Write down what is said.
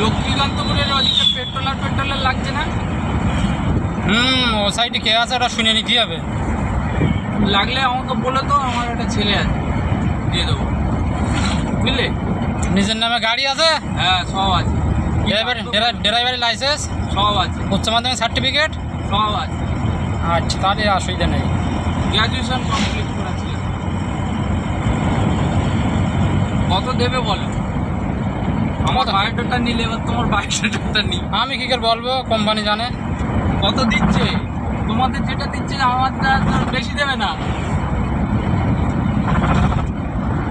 লক্ষ্মীকান্তপুরের ওদিকে পেট্রোল আর পেট্রোল লাগছে না? হুম ও সাইডে কে আছে ওটা শুনে নিতে হবে? লাগলে আমাকে বলে তো আমার একটা ছেলে আছে। দিয়ে দেবো। বুঝলে? নিজের নামে গাড়ি আছে? হ্যাঁ সব আছে। ড্রাইভার ড্রাইভারের লাইসেন্স? সব আছে। উচ্চ মাধ্যমিক সার্টিফিকেট? সব আছে। আচ্ছা তাহলে অসুবিধা নেই। গ্র্যাজুয়েশন কমপ্লিট করেছিলেন কত দেবে বলো? আমার? বায়োডাটা নিলে এবার তোমার বায়োডাটা নিই। আমি কী করে বলব? কোম্পানি জানে। কত দিচ্ছে? তোমাদের যেটা দিচ্ছে আমারটা বেশি দেবে না।